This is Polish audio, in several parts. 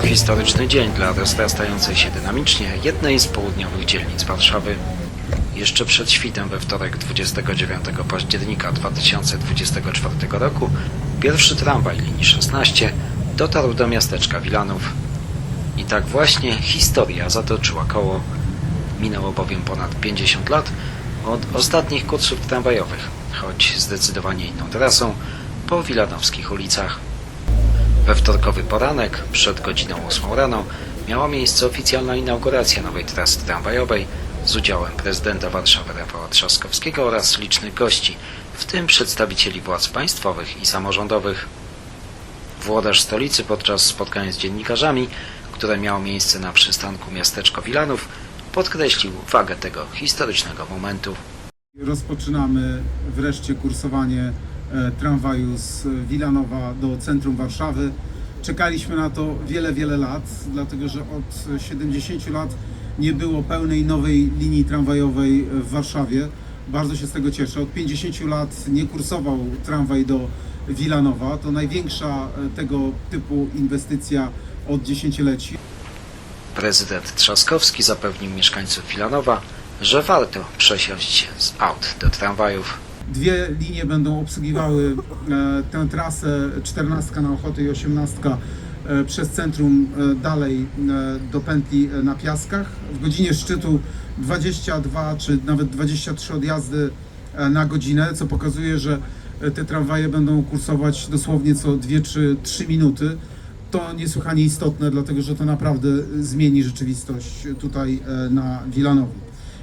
historyczny dzień dla rozrastającej się dynamicznie jednej z południowych dzielnic Warszawy. Jeszcze przed świtem we wtorek 29 października 2024 roku pierwszy tramwaj linii 16 dotarł do miasteczka Wilanów. I tak właśnie historia zatoczyła koło. Minęło bowiem ponad 50 lat od ostatnich kursów tramwajowych, choć zdecydowanie inną trasą, po wilanowskich ulicach. We wtorkowy poranek, przed godziną 8 rano, miała miejsce oficjalna inauguracja nowej trasy tramwajowej z udziałem prezydenta Warszawy Rafała Trzaskowskiego oraz licznych gości, w tym przedstawicieli władz państwowych i samorządowych. Włodarz stolicy podczas spotkania z dziennikarzami, które miało miejsce na przystanku miasteczko Wilanów, podkreślił wagę tego historycznego momentu. Rozpoczynamy wreszcie kursowanie tramwaju z Wilanowa do centrum Warszawy. Czekaliśmy na to wiele, wiele lat, dlatego że od 70 lat nie było pełnej nowej linii tramwajowej w Warszawie. Bardzo się z tego cieszę. Od 50 lat nie kursował tramwaj do Wilanowa. To największa e, tego typu inwestycja od dziesięcioleci. Prezydent Trzaskowski zapewnił mieszkańców Wilanowa, że warto przesiąść z aut do tramwajów. Dwie linie będą obsługiwały e, tę trasę, 14 na Ochotę i 18 e, przez centrum e, dalej do pętli na Piaskach. W godzinie szczytu 22 czy nawet 23 odjazdy na godzinę, co pokazuje, że te tramwaje będą kursować dosłownie co 2 czy 3 minuty. To niesłychanie istotne, dlatego że to naprawdę zmieni rzeczywistość tutaj na Wilanowie.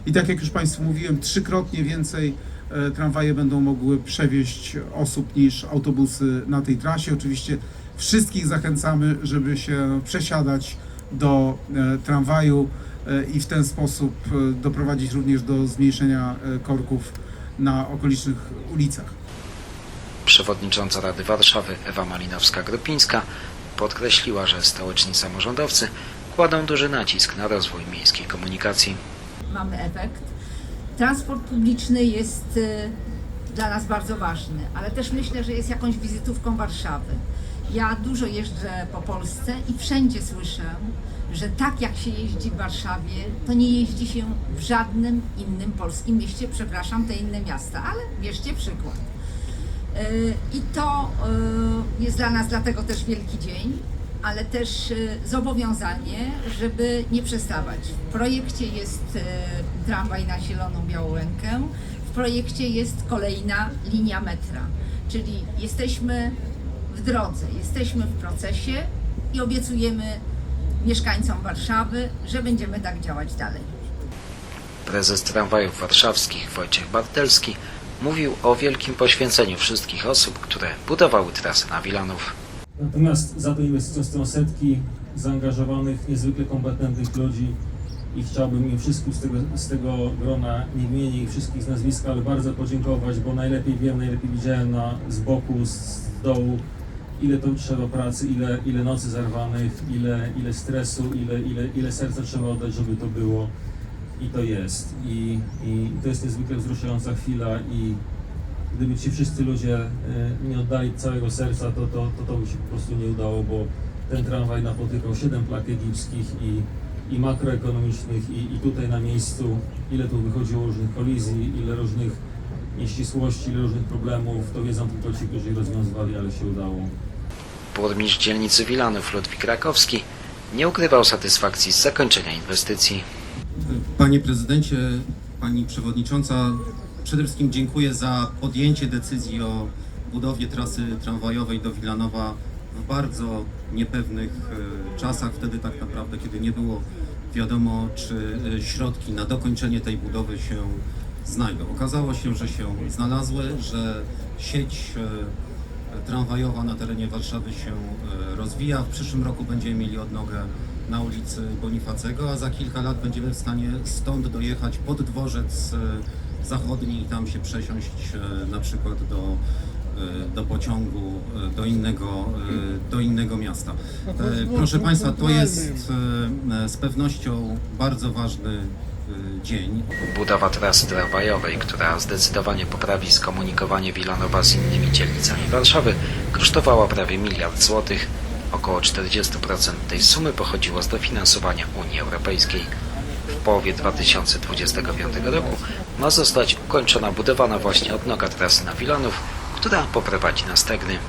I tak jak już Państwu mówiłem, trzykrotnie więcej tramwaje będą mogły przewieźć osób niż autobusy na tej trasie. Oczywiście wszystkich zachęcamy, żeby się przesiadać do e, tramwaju e, i w ten sposób e, doprowadzić również do zmniejszenia e, korków na okolicznych ulicach. Przewodnicząca Rady Warszawy Ewa Malinowska-Grupińska podkreśliła, że stołeczni samorządowcy kładą duży nacisk na rozwój miejskiej komunikacji. mamy efekt. Transport publiczny jest y, dla nas bardzo ważny, ale też myślę, że jest jakąś wizytówką Warszawy. Ja dużo jeżdżę po Polsce i wszędzie słyszę, że tak jak się jeździ w Warszawie, to nie jeździ się w żadnym innym polskim mieście, przepraszam, te inne miasta, ale bierzcie przykład. Y, I to y, jest dla nas dlatego też wielki dzień, ale też y, zobowiązanie, żeby nie przestawać. W projekcie jest y, tramwaj na Zieloną Białołękę, w projekcie jest kolejna linia metra, czyli jesteśmy w drodze, jesteśmy w procesie i obiecujemy mieszkańcom Warszawy, że będziemy tak działać dalej. Prezes tramwajów warszawskich Wojciech Bartelski mówił o wielkim poświęceniu wszystkich osób, które budowały trasę na Wilanów. Natomiast za tą inwestycją stoją setki zaangażowanych, niezwykle kompetentnych ludzi i chciałbym im wszystkim z tego, z tego grona, nie wymienię ich wszystkich z nazwiska, ale bardzo podziękować, bo najlepiej wiem, najlepiej widziałem na, z boku, z dołu, ile to trzeba pracy, ile, ile nocy zerwanych, ile, ile stresu, ile, ile, ile serca trzeba oddać, żeby to było i to jest. I, i to jest niezwykle wzruszająca chwila i gdyby ci wszyscy ludzie e, nie oddali całego serca, to, to, to, to by się po prostu nie udało, bo ten tramwaj napotykał 7 plak egipskich i, i makroekonomicznych i, i tutaj na miejscu, ile tu wychodziło różnych kolizji, ile różnych nieścisłości, ile różnych problemów, to wiedzą tylko ci, którzy je rozwiązywali, ale się udało. Burmistrz dzielnicy Wilanów Ludwik Rakowski nie ukrywał satysfakcji z zakończenia inwestycji. Panie prezydencie, pani przewodnicząca, przede wszystkim dziękuję za podjęcie decyzji o budowie trasy tramwajowej do Wilanowa w bardzo niepewnych e, czasach, wtedy tak naprawdę, kiedy nie było wiadomo, czy e, środki na dokończenie tej budowy się znajdą. Okazało się, że się znalazły, że sieć e, tramwajowa na terenie Warszawy się rozwija. W przyszłym roku będziemy mieli odnogę na ulicy Bonifacego, a za kilka lat będziemy w stanie stąd dojechać pod dworzec zachodni i tam się przesiąść e, na przykład do, e, do pociągu e, do innego, do innego miasta. E, Proszę Państwa, to jest z pewnością bardzo ważny dzień. Budowa trasy tramwajowej, która zdecydowanie poprawi skomunikowanie Wilanowa z innymi dzielnicami Warszawy, kosztowała prawie miliard złotych, Około 40% tej sumy pochodziło z dofinansowania Unii Europejskiej. W połowie 2025 roku ma zostać ukończona budowana właśnie odnoga trasy na Wilanów, która poprowadzi na Stegny.